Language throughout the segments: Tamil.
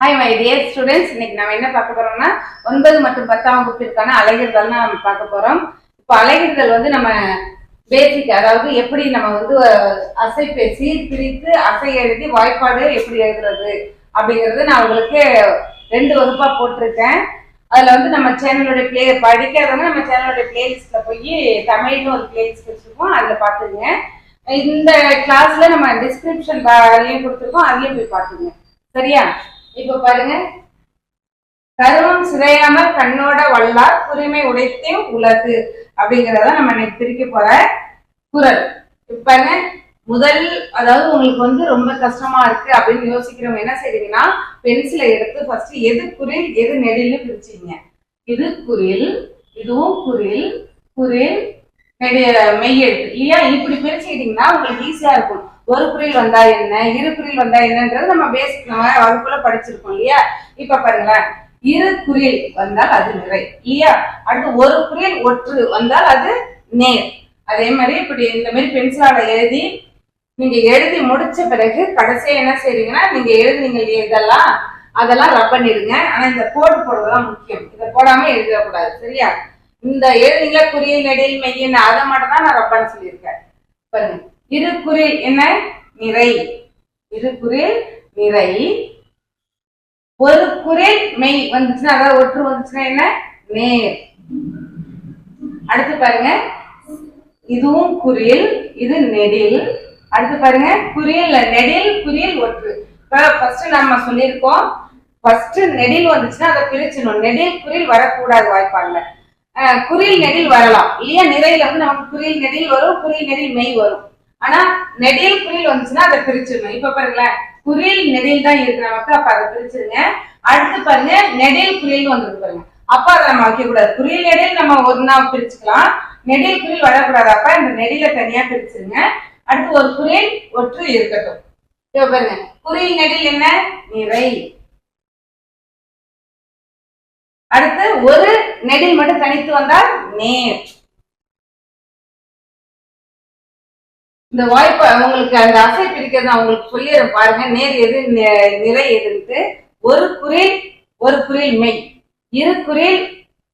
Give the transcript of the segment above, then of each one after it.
ஹாய் மை டியர் ஸ்டூடெண்ட்ஸ் இன்னைக்கு நம்ம என்ன பார்க்க போறோம்னா ஒன்பது மற்றும் பத்தாம் வகுப்பிற்கான அலைகிறுதல் நம்ம பார்க்க போறோம். இப்போ அலைகிறுதல் வந்து நம்ம பேசிக் அதாவது எப்படி நம்ம வந்து அசை பேசி பிரித்து அசை எழுதி வாய்ப்பாடு எப்படி எழுதுறது அப்படிங்கறது நான் உங்களுக்கு ரெண்டு வகுப்பா போட்டிருக்கேன். அதுல வந்து நம்ம சேனலோட பிளே படிக்காதவங்க நம்ம சேனலோட பிளேலிஸ்ட்ல போய் தமிழ்னு ஒரு பிளேலிஸ்ட் வச்சிருக்கோம். அதுல பாத்துங்க இந்த கிளாஸ்ல நம்ம டிஸ்கிரிப்ஷன் லிங்க் கொடுத்துருக்கோம். அதுலயும் போய் பாத்துங்க சரியா? இப்ப பாருங்க. கருவம் சிதையாமல் கண்ணோட வல்லார் உரிமை உடைத்தே உலகு அப்படிங்கறத நம்ம இன்னைக்கு பிரிக்க போற குரல். இப்ப பாருங்க. முதல் அதாவது உங்களுக்கு வந்து ரொம்ப கஷ்டமா இருக்கு அப்படின்னு யோசிக்கிறவங்க என்ன செய்றீங்கன்னா பென்சிலை எடுத்து ஃபர்ஸ்ட் எது குரில் எது நெடில்னு பிரிச்சீங்க இது குரில் இதுவும் குரில் குரில் மெய் மெய்யெழுத்து இல்லையா? இப்படி பிரிச்சுக்கிட்டீங்கன்னா உங்களுக்கு ஈஸியா இருக்கும். ஒரு புரியல் வந்தா என்ன? இரு புரியல் வந்தா என்னன்றது நம்ம பேசிக் நம்ம வகுப்புல படிச்சிருக்கோம் இல்லையா? இப்ப பாருங்களேன். இரு குறில் வந்தால் அது நிறை இல்லையா? அடுத்து ஒரு குறில் ஒற்று வந்தால் அது நேர். அதே மாதிரி இப்படி இந்த மாதிரி பென்சிலால எழுதி நீங்க எழுதி முடிச்ச பிறகு கடைசியா என்ன செய்றீங்கன்னா நீங்க எழுதுனீங்க இல்லையா இதெல்லாம்? அதெல்லாம் ரப் பண்ணிடுங்க. ஆனா இந்த கோடு போடுறதுதான் முக்கியம். இதை போடாம எழுதக்கூடாது சரியா? இந்த எழுதிங்களா குறியில் நெடில் மெய்யின் அதை மட்டும் தான் நான் ரப்பான்னு சொல்லியிருக்கேன். பாருங்க. இரு குறில் என்ன? நிறை. இரு குறில் நிறை. ஒரு குரில் மெய் வந்துச்சுன்னா அதாவது ஒற்று வந்துச்சுன்னா என்ன? நேர். அடுத்து பாருங்க. இதுவும் குறில் இது நெடில். அடுத்து பாருங்க. குறில் நெடில் குறில் ஒற்று. ஃபர்ஸ்ட் நம்ம சொல்லியிருக்கோம். ஃபர்ஸ்ட் நெடில் வந்துச்சுன்னா அதை பிரிச்சிடணும். நெடில் குறில் வரக்கூடாது வாய்ப்பாங்க அஹ் குறில் நெடில் வரலாம். இல்லையா? நிறையில வந்து நமக்கு குறில் நெடில் வரும். குறில் நெடில் மெய் வரும். ஆனா நெடில் குரில் வந்துச்சுன்னா அதை பிரிச்சிடணும். இப்ப பாருங்களேன் குரில் நெடில் தான் இருக்கிற நமக்கு அப்ப அதை பிரிச்சிருங்க. அடுத்து பாருங்க நெடில் குரில் வந்துருக்கு பாருங்க. அப்ப அதை நம்ம வைக்க கூடாது குறில் நெடில் நம்ம ஒன்னா பிரிச்சுக்கலாம். நெடில் குரில் வரக்கூடாது அப்ப இந்த நெடில தனியா பிரிச்சிருங்க. அடுத்து ஒரு குரில் ஒற்று இருக்கட்டும். இப்ப பாருங்க. குரில் நெடில் என்ன? நிறை. அடுத்து ஒரு நெடில் மட்டும் தனித்து வந்தால் நேர். இந்த வாய்ப்பு அவங்களுக்கு அந்த அசை பிரிக்கிறது அவங்களுக்கு சொல்லிடுற சொல்லிடுறேன் பாருங்க. நேர் எது நெ- நிறை எதுன்ட்டு ஒரு குரில் ஒரு குரில் மெய். இரு குரில்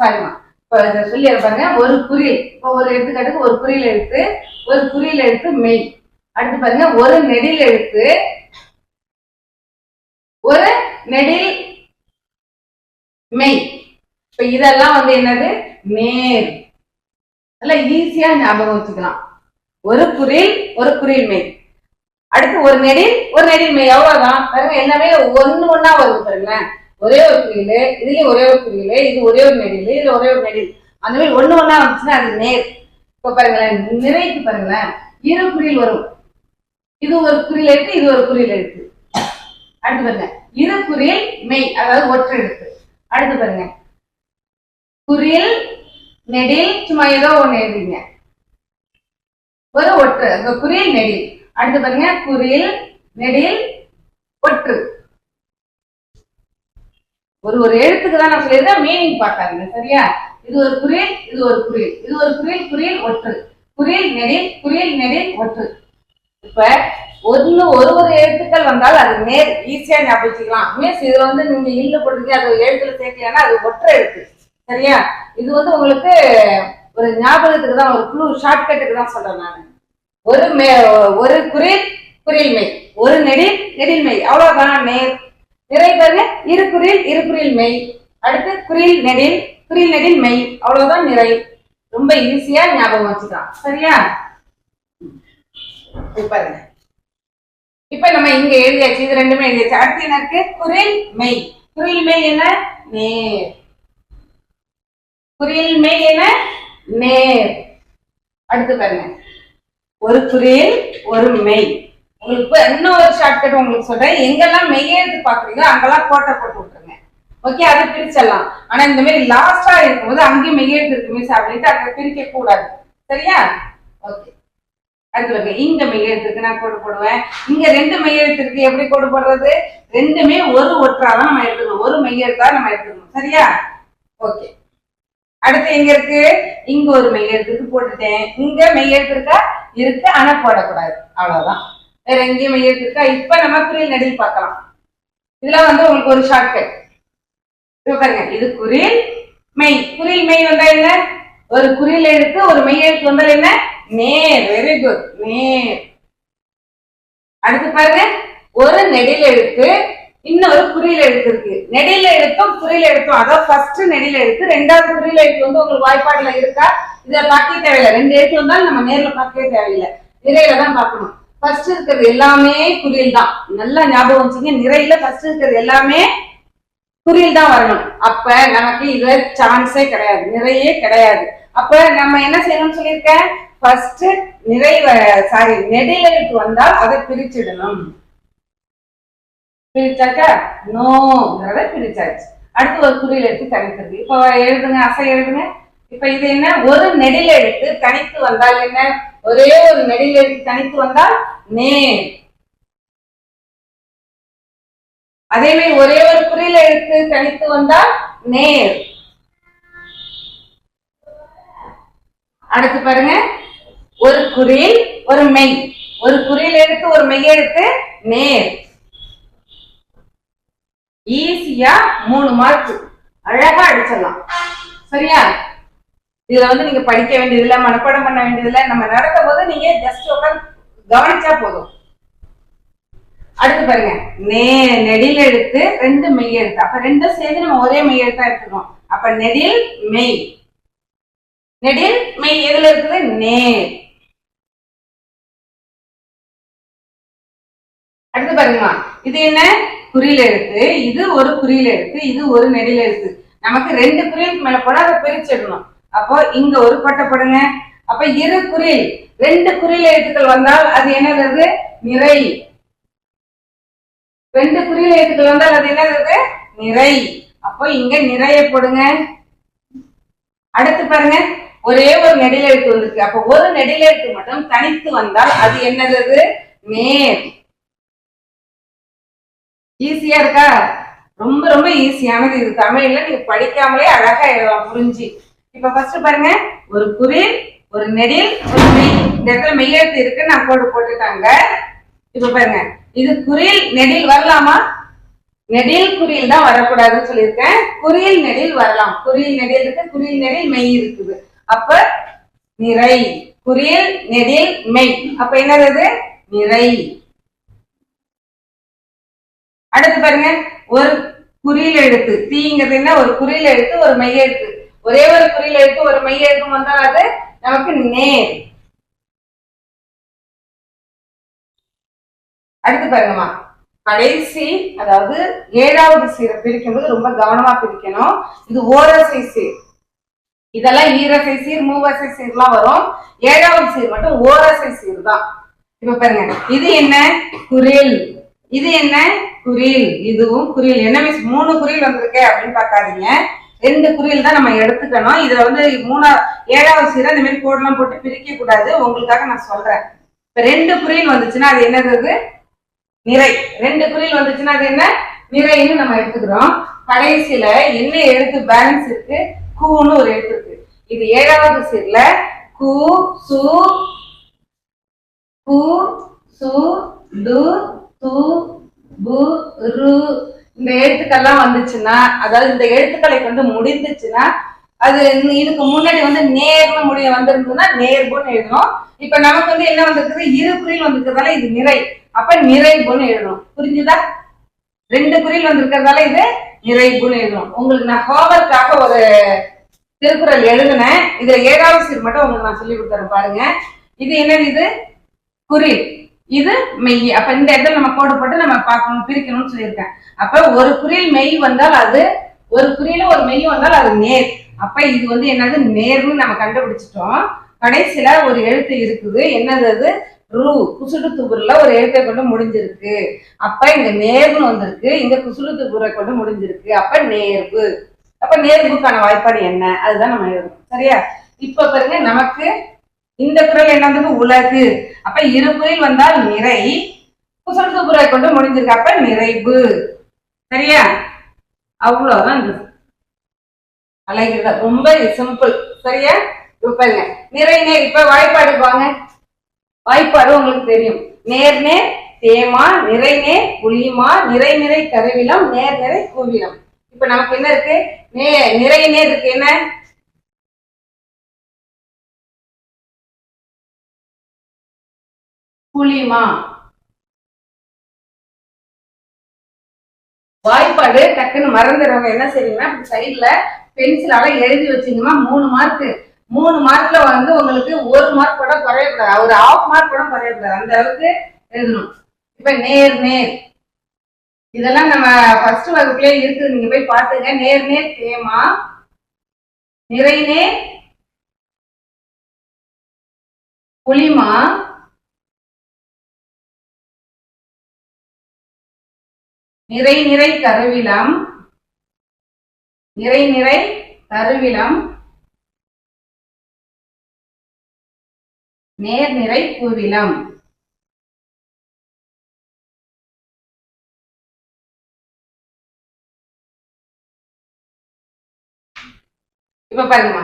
சாரிமா இப்போ இதை சொல்லிடுறேன் பாருங்க. ஒரு குரில். இப்போ ஒரு எடுத்துக்காட்டுக்கு ஒரு குரில் எழுத்து ஒரு குரில் எழுத்து மெய். அடுத்து பாருங்க. ஒரு நெடில் எழுத்து ஒரு நெடில் மெய். இப்ப இதெல்லாம் வந்து என்னது? நேர். நல்லா ஈஸியா ஞாபகம் வச்சுக்கலாம். ஒரு குரில் ஒரு குரில் மெய். அடுத்து ஒரு நெடில் ஒரு நெடில் மெய். அவ்வளவுதான். பாருங்க எல்லாமே ஒன்னு ஒன்னா வரும் பாருங்களேன். ஒரே ஒரு குரியில் இதுலயும் ஒரே ஒரு குறியில இது ஒரே ஒரு நெடில் இது ஒரே ஒரு நெடில். அந்த மாதிரி ஒண்ணு ஒன்னா வந்துச்சுன்னா அது நேர் இப்ப பாருங்களேன் நிறைக்கு பாருங்களேன். இரு குரில் வரும். இது ஒரு குறியில் எழுத்து இது ஒரு குறியில் எழுத்து அடுத்து பாருங்க இரு குறியில் மெய் அதாவது ஒற்று எழுத்து அடுத்து பாருங்க குறியில் நெடில் சும்மா ஏதோ ஒண்ணு எழுதிங்க. ஒரு ஒற்று. அங்க குறில் நெடில். அடுத்து பாருங்க குறில் நெடில் ஒற்று. ஒரு ஒரு எழுத்துக்கு தான் நான் சொல்லியிருந்தேன் மீனிங் பார்க்காதீங்க சரியா? இது ஒரு குறில் இது ஒரு குறில் இது ஒரு குறில் குறில் ஒற்று. குறில் நெடில் குறில் நெடில் ஒற்று. இப்ப ஒன்னு ஒரு ஒரு எழுத்துக்கள் வந்தால் அது நேர் ஈஸியா ஞாபகம் வச்சுக்கலாம் மீன்ஸ் இதுல வந்து நீங்க இல்ல போட்டுருக்கீங்க அது எழுத்துல சேர்க்கலன்னா அது ஒற்றை எழுத்து. சரியா? இது வந்து உங்களுக்கு ஒரு ஞாபகத்துக்கு தான் ஒரு க்ளூ ஷார்ட்கட்டுக்கு தான் சொல்றேன் நான். ஒரு மே ஒரு குறில் குறில் மெய் ஒரு நெடில் நெடில் மெய் அவ்வளவுதான் நேர் நிறை பாருங்க இரு குறில் இரு குறில் மெய் அடுத்து குறில் நெடில் குறில் நெடில் மெய் அவ்வளவுதான் நிறை. ரொம்ப ஈஸியா ஞாபகம் வச்சுக்கலாம். சரியா? இப்ப பாருங்க. இப்ப நம்ம இங்க எழுதியாச்சு. இது ரெண்டுமே எழுதியாச்சு. அடுத்து என்ன இருக்கு? குரில் மெய் குரில் மெய் என்ன? நேர் குரில் மெய் என்ன? நேர். அடுத்து பாருங்க. ஒரு புரியல் ஒரு மெய். உங்களுக்கு என்ன ஒரு ஷார்ட்கட் உங்களுக்கு சொல்றேன்? எங்கெல்லாம் மெய்யெழுத்து பாக்குறீங்களோ அங்கெல்லாம் கோட்டை போட்டு விட்டுருங்க. ஓகே அதை பிரிச்சிடலாம். ஆனா இந்த மாதிரி லாஸ்டா இருக்கும்போது அங்கேயும் மெய்யெழுத்து இருக்கு மிஸ் அப்படின்ட்டு அதை பிரிக்க கூடாது சரியா? ஓகே அடுத்து பாருங்க. இங்க மெய்யெழுத்துக்கு நான் கோடு போடுவேன். இங்க ரெண்டு மெய்யெழுத்துக்கு எப்படி கோடு போடுறது? ரெண்டுமே ஒரு ஒற்றாதான் நம்ம எடுத்துக்கணும். ஒரு மெய்யெழுத்தா நம்ம எடுத்துக்கணும். சரியா? ஓகே அடுத்து எங்க இருக்கு? இங்க ஒரு மெய்யெழுத்துக்கு போட்டுட்டேன். இங்க மெய்யெழுத்து இருக்கா இருக்கு. ஆனா போடக்கூடாது. அவ்வளவுதான். வேற எங்கேயும் மெய்யெழுத்து இருக்கா இப்ப நம்ம குறில் நெடில் பார்க்கலாம். இதெல்லாம் வந்து உங்களுக்கு ஒரு ஷார்ட்கட் இப்ப பாருங்க. இது குரில் மெய். குரில் மெய் வந்தா என்ன? ஒரு குறில் எழுத்து ஒரு மெய் எழுத்து வந்தால் என்ன? நேர். வெரி குட் நேர். அடுத்து பாருங்க. ஒரு நெடில் எழுத்து இன்னொரு குறியில எழுத்து இருக்கு. நெடில் எழுத்தும் குறியில எழுத்தும். அதான் ஃபர்ஸ்ட் நெடில் எழுத்து. ரெண்டாவது குறியில எழுத்து வந்து உங்களுக்கு வாய்ப்பாடுல இருக்கா? இதை பார்க்க தேவையில்லை. ரெண்டு எழுத்து வந்தாலும் நம்ம நேர்ல பார்க்கவே தேவையில்லை. நிறையில தான் பார்க்கணும். ஃபர்ஸ்ட் இருக்கிறது எல்லாமே குறியில் தான். நல்லா ஞாபகம் வச்சுங்க. நிறையில ஃபர்ஸ்ட் இருக்கிறது எல்லாமே குறியில் தான் வரணும். அப்ப நமக்கு இது சான்ஸே கிடையாது. நிறையே கிடையாது. அப்ப நம்ம என்ன செய்யணும்னு சொல்லியிருக்கேன்? ஃபர்ஸ்ட் நிறை சாரி நெடிலெழுத்து வந்தால் அதை பிரிச்சிடணும். பிரிச்சாக்கா? நோங்கிறத பிரிச்சாச்சு. அடுத்து ஒரு குறியில் எடுத்து தனிக்கிறது. இப்போ எழுதுங்க அசை எழுதுங்க. இப்ப இது என்ன? ஒரு நெடில் எடுத்து தனித்து வந்தால் என்ன? ஒரே ஒரு நெடில் எடுத்து தனித்து வந்தால் நேர் அதே மாதிரி ஒரே ஒரு குறியில எடுத்து தனித்து வந்தால் நேர் அடுத்து பாருங்க. ஒரு குறில் ஒரு மெய். ஒரு குறியில் எடுத்து ஒரு மெய் எடுத்து நேர் ஈஸியா மூணு மார்க் அழகா அடிச்சிடலாம். சரியா? இதுல வந்து நீங்க படிக்க வேண்டியதில்ல மனப்பாடம் பண்ண வேண்டியதில்ல. நம்ம நடக்கும் போது நீங்க ஜஸ்ட் உட்காந்து கவனிச்சா போதும். அடுத்து பாருங்க. நே நெடில் எடுத்து ரெண்டு மெய் எழுத்து. அப்ப ரெண்டும் சேர்ந்து நம்ம ஒரே மெய் எழுத்தா எடுத்துக்கணும். அப்ப நெடில் மெய். நெடில் மெய் எதுல இருக்குது? நே. அடுத்து பாருங்கம்மா. இது என்ன? குறியில எழுத்து இது ஒரு குறியில எழுத்து இது ஒரு நெடில் எழுத்து நமக்கு ரெண்டு குறியலுக்கு மேல போட அதை பிரிச்சிடணும். அப்போ இங்க ஒரு பட்டை போடுங்க. அப்ப இரு குறில் ரெண்டு குறியில எழுத்துக்கள் வந்தால் அது என்னது? நிறை. ரெண்டு குறியில எழுத்துக்கள் வந்தால் அது என்னது? நிறை. அப்போ இங்க நிறைய போடுங்க. அடுத்து பாருங்க. ஒரே ஒரு நெடில் எழுத்து வந்திருக்கு. அப்போ ஒரு நெடில் எழுத்து மட்டும் தனித்து வந்தால் அது என்னது? நேர். ஈஸியா இருக்கா? ரொம்ப ரொம்ப ஈஸியானது இது. தமிழ்ல நீங்க படிக்காமலே அழகா எழுதலாம் புரிஞ்சு. இப்ப ஃபர்ஸ்ட் பாருங்க. ஒரு குறில் ஒரு நெடில் ஒரு மெய். இந்த இடத்துல மெய்யெழுத்து இருக்குன்னு இருக்கு நான் கோடு போட்டுட்டாங்க. இப்ப பாருங்க. இது குரில் நெடில் வரலாமா? நெடில் குறியில் தான் வரக்கூடாதுன்னு சொல்லியிருக்கேன். குறியில் நெடில் வரலாம். குறியில் நெடில் இருக்கு குறியில் நெடில் மெய் இருக்குது. அப்ப நிறை. குறியில் நெடில் மெய். அப்ப என்னது நிறை. அடுத்து பாருங்க ஒரு குறியில் எழுத்து. தீங்கிறது என்ன? ஒரு குறியில் எழுத்து ஒரு மைய எழுத்து ஒரே ஒரு குறியில் எழுத்து ஒரு மைய எழுத்து வந்தால் அது நமக்கு நேர். அடுத்து பாருங்கம்மா. கடைசி அதாவது ஏழாவது சீரை பிரிக்கும்போது ரொம்ப கவனமா பிரிக்கணும். இது ஓரசை சீர். இதெல்லாம் ஈரசை சீர் மூவசை சீர்லாம் வரும். ஏழாவது சீர் மட்டும் ஓரசை சீர் தான் இப்ப பாருங்க இது என்ன? குரில் இது என்ன குரில்? இதுவும் குரில். என்ன மிஸ் மூணு குரில் வந்திருக்கே அப்படின்னு பார்க்காதீங்க. ரெண்டு குரில் தான் நம்ம எடுத்துக்கணும். இதுல வந்து மூணா ஏழாவது சீரை இந்த மாதிரி கோடெல்லாம் போட்டு பிரிக்க கூடாது. உங்களுக்காக நான் சொல்றேன். இப்ப ரெண்டு குரில் வந்துச்சுன்னா அது என்னது நிறை. ரெண்டு குறியில் வந்துச்சுன்னா அது என்ன? நிறைன்னு நம்ம எடுத்துக்கிறோம். கடைசியில என்ன எழுத்து பேலன்ஸ் இருக்கு? கூன்னு ஒரு எழுத்து இருக்கு. இது ஏழாவது சீர்ல கு சு கு சு டு து பு ரு இந்த எழுத்துக்கள்லாம் வந்துச்சுன்னா அதாவது இந்த எழுத்துக்களை கொண்டு முடிந்துச்சுன்னா அது இதுக்கு முன்னாடி வந்து நேர்னு முடிய வந்திருந்ததுன்னா நேர்புன்னு எழுதணும். இப்ப நமக்கு வந்து என்ன வந்திருக்குது? இரு குறில் வந்திருக்கிறதால இது நிறை. அப்ப நிறைபுன்னு எழுதணும். புரிஞ்சுதா? ரெண்டு குறில் வந்திருக்கிறதால இது நிறைபுன்னு எழுதணும். உங்களுக்கு நான் ஹோம்ஒர்க்காக ஒரு திருக்குறள் எழுதினேன். இதுல ஏழாவது சீர் மட்டும் உங்களுக்கு நான் சொல்லி கொடுத்துறேன் பாருங்க. இது என்னது இது? குறில் இது மெய். அப்ப இந்த இடத்துல நம்ம கோடு போட்டு நம்ம பார்க்கணும் பிரிக்கணும்னு சொல்லியிருக்கேன். அப்ப ஒரு குறியில் மெய் வந்தால் அது ஒரு குறியில ஒரு மெய் வந்தால் அது நேர். அப்ப இது வந்து என்னது? நேர்னு நம்ம கண்டுபிடிச்சிட்டோம். கடைசியில ஒரு எழுத்து இருக்குது. என்னது அது? ரூ. குசுடு துபுர்ல ஒரு எழுத்தை கொண்டு முடிஞ்சிருக்கு. அப்ப இங்க நேர்னு வந்திருக்கு. இங்க குசுடு துபுரை கொண்டு முடிஞ்சிருக்கு. அப்ப நேர்வு. அப்ப நேர்வுக்கான வாய்ப்பாடு என்ன? அதுதான் நம்ம எழுதணும். சரியா? இப்ப பாருங்க நமக்கு இந்த குரல் என்ன உலகு. அப்ப இரு குரல் வந்தால் நிறை. குசுடு துபுரை கொண்டு முடிஞ்சிருக்கு. அப்ப நிறைவு. சரியா? அவ்வளவுதான் இது. அழகிருதா ரொம்ப சிம்பிள் சரியா? இப்ப நிறை நேர் இப்ப வாய்ப்பாடு வாங்க. வாய்ப்பாடு உங்களுக்கு தெரியும். நேர் நேர் தேமா நிறைனே புளியுமா நிறை நிறை கருவிலம் நேர் நிறை கூவிலம். இப்ப நமக்கு என்ன இருக்கு? நே நிறை நேர் இருக்கு. என்ன? புளிமா வாய்ப்பாடு டக்குன்னு மறந்துடுறவங்க என்ன செய்வீங்கன்னா சைட்ல பென்சிலால எழுதி வச்சீங்கன்னா மூணு மார்க் மூணு மார்க்ல வந்து உங்களுக்கு ஒரு மார்க் கூட குறையக்கூடாது ஒரு ஆஃப் மார்க் கூட குறையக்கூடாது அந்த அளவுக்கு எழுதணும். இப்ப நேர் நேர். இதெல்லாம் நம்ம ஃபர்ஸ்ட் வகுப்புலயே இருக்குது. நீங்க போய் பாத்துங்க. நேர் நேர் தேமா? நிறைநேர் நேர்? நிறை நிறை கருவிலம் நிறை நிறை கருவிலம் நேர் நிறை கூவிலம். இப்ப பாருங்கம்மா.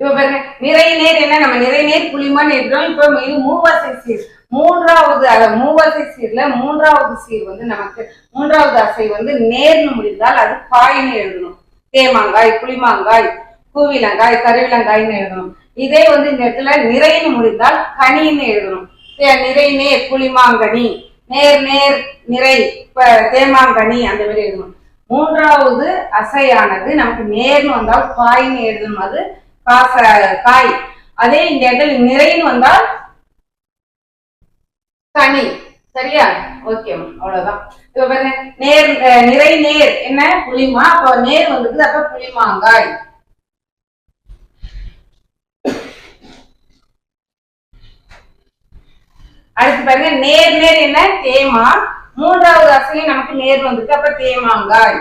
இப்ப பாருங்க. நிறை நேர் என்ன? நம்ம நிறை நேர் புளிமான்னு இருக்கிறோம் இப்ப இது மூவா சீர் மூன்றாவது மூவசை சீர்ல மூன்றாவது சீர் வந்து நமக்கு மூன்றாவது அசை வந்து நேர்னு முடிந்தால் அது காய்னு எழுதணும். தேமாங்காய் புளிமாங்காய் பூவிலங்காய் கருவிலங்காய்னு எழுதணும். இதே வந்து இந்த இடத்துல நிறைன்னு முடிந்தால் கனின்னு எழுதணும். தே- நிறை நேர் புளிமாங்கனி. நேர் நேர் நிறை தேமாங்கனி அந்த மாதிரி எழுதணும். மூன்றாவது அசையானது நமக்கு நேர்னு வந்தால் காய்னு எழுதணும். அது காச காய். அதே இந்த இடத்துல நிறைன்னு வந்தால் கனி சரியா? ஓகே அவ்வளவுதான். இப்ப பாருங்க நேர் அஹ், நிறை நேர். என்ன? புளிமா? அப்ப நேர் வந்தது அப்ப புளிமாங்காய். அடுத்து பாருங்க நேர் நேர் என்ன? தேமா மூன்றாவது அசையும் நமக்கு நேர் வந்துருக்கு அப்ப தேமாங்காய்.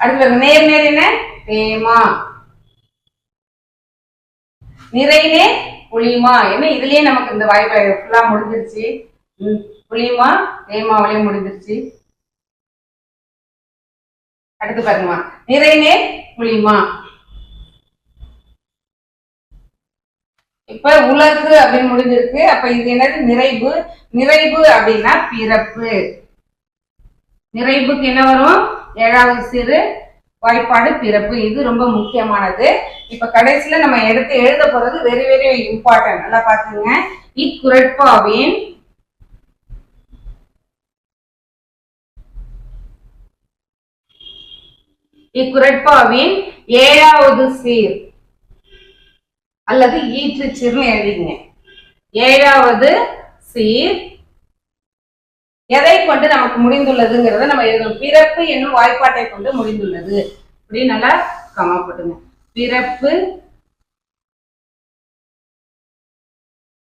அடுத்து நேர் நேர் என்ன? தேமா. நிறைனே புளியுமா? என்ன இதுலயே நமக்கு இந்த வாய்ப்பு ஃபுல்லா முடிஞ்சிருச்சு. புளியுமா? புளிமா முடிஞ்சிருச்சு. அடுத்து பாருங்கம்மா. நிறைனே புளியுமா? இப்ப உலகு அப்படின்னு முடிஞ்சிருக்கு. அப்ப இது என்னது? நிறைவு. நிறைவு அப்படின்னா பிறப்பு. நிறைவுக்கு என்ன வரும்? ஏழாவது சிறு வாய்ப்பாடு பிறப்பு. இது ரொம்ப முக்கியமானது. இப்ப கடைசியில நம்ம எடுத்து எழுத போறது வெரி வெரி இம்பார்ட்டன்ட் நல்லா பாத்துங்க இக்குரட்பாவின் இக்குரட்பாவின் ஏழாவது சீர் அல்லது ஈற்று சீர்னு எழுதிங்க ஏழாவது சீர் எதை கொண்டு நமக்கு முடிந்துள்ளதுங்கிறத நம்ம எழுதணும். பிறப்பு என்னும் வாய்ப்பாட்டை கொண்டு முடிந்துள்ளது. அப்படின்னு நல்லா கமா போட்டுங்க பிறப்பு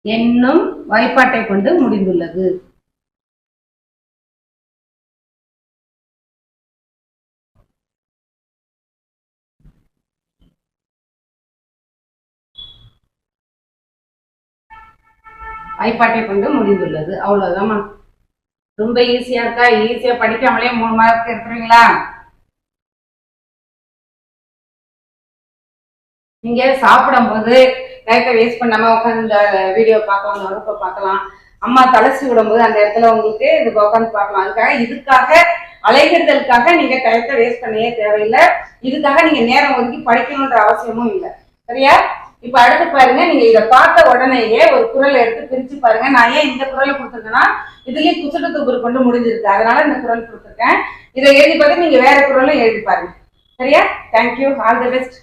என்னும் வாய்ப்பாட்டை கொண்டு முடிந்துள்ளது. வாய்ப்பாட்டை கொண்டு முடிந்துள்ளது. அவ்வளவுதாம்மா. ரொம்ப ஈஸியா இருக்கா? ஈஸியா படிக்காமலே மூணு மார்க் எடுத்துருவீங்களா? நீங்க சாப்பிடும்போது நேரத்தை வேஸ்ட் பண்ணாம உட்காந்து இந்த வீடியோ பார்க்கலாம் இந்த வகுப்பை பார்க்கலாம். அம்மா தலசி விடும்போது அந்த இடத்துல உங்களுக்கு இது உட்காந்து பார்க்கலாம். அதுக்காக இதுக்காக அலைகிறதற்காக நீங்க டயத்தை வேஸ்ட் பண்ணவே தேவையில்லை. இதுக்காக நீங்க நேரம் ஒதுக்கி படிக்கணுன்ற அவசியமும் இல்லை. சரியா? இப்ப அடுத்து பாருங்க நீங்க இதை பார்த்த உடனேயே ஒரு குரல் எடுத்து பிரிச்சு பாருங்க. நான் ஏன் இந்த குரலை கொடுத்துருக்கேன்னா இதுலயே குசுட்டு துப்புரு கொண்டு முடிஞ்சிருக்கு. அதனால இந்த குரல் கொடுத்துருக்கேன். இதை எழுதி பார்த்து நீங்க வேற குரலும் எழுதி பாருங்க. சரியா? Thank you all the best